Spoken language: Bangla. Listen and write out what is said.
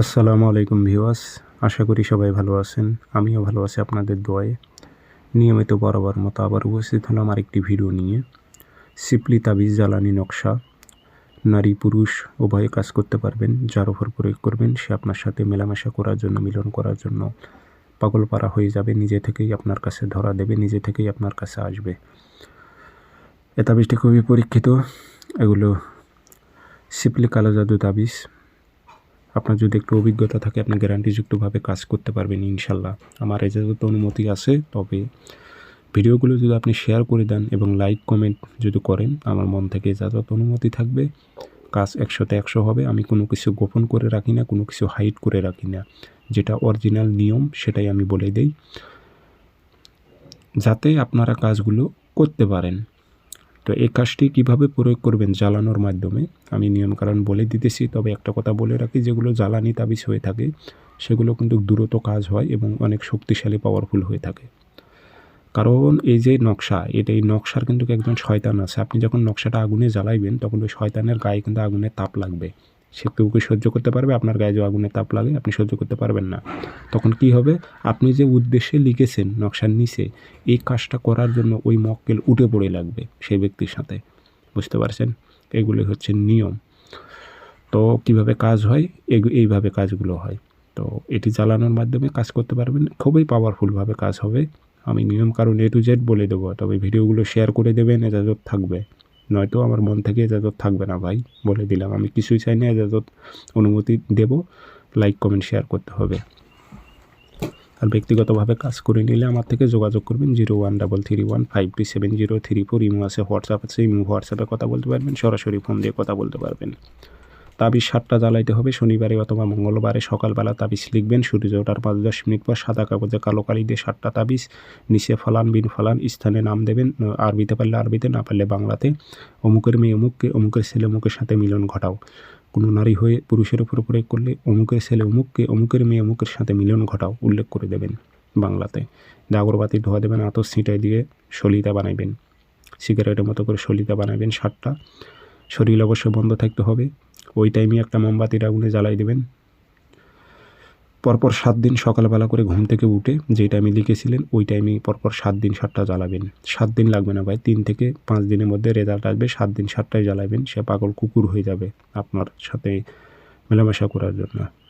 আসসালামু আলাইকুম ভিউয়ার্স, আশা করি সবাই ভালো আছেন। আমিও ভালো আছি আপনাদের দোয়ায়। নিয়মিত বরাবর মতো আবার উপস্থিত হলাম আরেকটি ভিডিও নিয়ে। সিপলি তাবিজ জ্বালানি নকশা। নারী পুরুষ উভয়ে কাজ করতে পারবেন, যার ওপর প্রয়োগ করবেন, সে আপনার সাথে মেলামেশা করার জন্য, মিলন করার জন্য পাগল পারা হয়ে যাবে, নিজে থেকেই আপনার কাছে ধরা দেবে, নিজে থেকেই আপনার কাছে আসবে। এ তাবিজটি খুবই পরীক্ষিত। এগুলো সিপলি কালো জাদু তাবিজ। আপনার যদি একটু অভিজ্ঞতা থাকে আপনি গ্যারান্টিযুক্তভাবে কাজ করতে পারবেন ইনশাল্লাহ। আমার এজাজত অনুমতি আছে, তবে ভিডিওগুলো যদি আপনি শেয়ার করে দেন এবং লাইক কমেন্ট যদি করেন, আমার মন থেকে এজাজত অনুমতি থাকবে। কাজ একশোতে একশো হবে, আমি কোনো কিছু গোপন করে রাখি না, কোনো কিছু হাইড করে রাখি না। যেটা অরিজিনাল নিয়ম, সেটাই আমি বলে দেই। যাতে আপনারা কাজগুলো করতে পারেন। তো এই কাজটি কীভাবে প্রয়োগ করবেন জ্বালানোর মাধ্যমে? আমি নিয়মকানুন বলে দিতেছি, তবে একটা কথা বলে রাখি, যেগুলো জ্বালানি তাবিজ হয়ে থাকে, সেগুলো কিন্তু দ্রুত কাজ হয় এবং অনেক শক্তিশালী পাওয়ারফুল হয়ে থাকে। কারণ এই যে নকশা, এটা এই নকশার কিন্তু একজন শয়তান আছে। আপনি যখন নকশাটা আগুনে জ্বালাইবেন, তখন ওই শয়তানের গায়ে কিন্তু আগুনের তাপ লাগবে। সে কেউ কি সহ্য করতে পারবে? আপনার গায়ে যে আগুনের তাপ লাগে, আপনি সহ্য করতে পারবেন না। তখন কি হবে? আপনি যে উদ্দেশ্যে লিখেছেন, নকশার নিচে, এই কাজটা করার জন্য ওই মক্কেল উঠে পড়ে লাগবে সেই ব্যক্তির সাথে। বুঝতে পারছেন? এগুলি হচ্ছে নিয়ম। তো কীভাবে কাজ হয়? এইভাবে কাজগুলো হয়। তো এটি জ্বালানোর মাধ্যমে কাজ করতে পারবেন। খুবই পাওয়ারফুলভাবে কাজ হবে। আমি নিয়ম কারণ এ টু জেড বলে দেবো, তবে ভিডিওগুলো শেয়ার করে দেবেন এজাজত থাকবে। নয়তো আমার মন থেকে এজাজত থাকবে না, ভাই। বলে দিলাম। আমি কিছুই চাই না, এজাজত অনুমতি দেব। লাইক কমেন্ট শেয়ার করতে হবে। আর ব্যক্তিগতভাবে কাজ করে নিলে আমার থেকে যোগাযোগ করবেন zero one double three one five two seven zero three four. Imo আছে, হোয়াটসঅ্যাপ আছে, ইমো হোয়াটসঅ্যাপে কথা বলতে পারবেন। সরাসরি ফোন দিয়ে কথা বলতে পারবেন। তাবিজ সাতটা জ্বালাইতে হবে। শনিবারে অথবা মঙ্গলবারে সকালবেলা তাবিজ লিখবেন। সূর্য ওঠার পাঁচ দশ মিনিট পর সাদা কাগজে কালো কালি দিয়ে সাতটা তাবিজ, নিচে ফলান, বিন ফলান, স্থানে নাম দেবেন আরবিতে পারলে আরবিতে, না পারলে বাংলাতে। অমুকের মেয়ে অমুককে অমুকের ছেলে অমুকের সাথে মিলন ঘটাও। কোনো নারী হয়ে পুরুষের উপর প্রয়োগ করলে অমুকের ছেলে অমুককে অমুকের মেয়ে অমুকের সাথে মিলন ঘটাও, উল্লেখ করে দেবেন বাংলাতে। আগরবাতি ধোয়া দেবেন আতর ছিটাই দিয়ে সলিতা বানাইবেন। সিগারেটের মতো করে সলিতা বানাবেন সাতটা। শরীর অবশ্য বন্ধ থাকতে হবে। ওই টাইমে একটা মোমবাতির আগুনে জ্বালাই দেবেন। পরপর সাত দিন সকালবেলা করে ঘুম থেকে উঠে যে টাইমে লিখেছিলেন, ওই টাইমে পরপর সাত দিন সাতটা জ্বালাবেন। সাত দিন লাগবে না ভাই, তিন থেকে পাঁচ দিনের মধ্যে রেজাল্ট আসবে, সাত দিন সাতটায় জ্বালাবেন, সে পাগল কুকুর হয়ে যাবে আপনার সাথে মেলামেশা করার জন্য।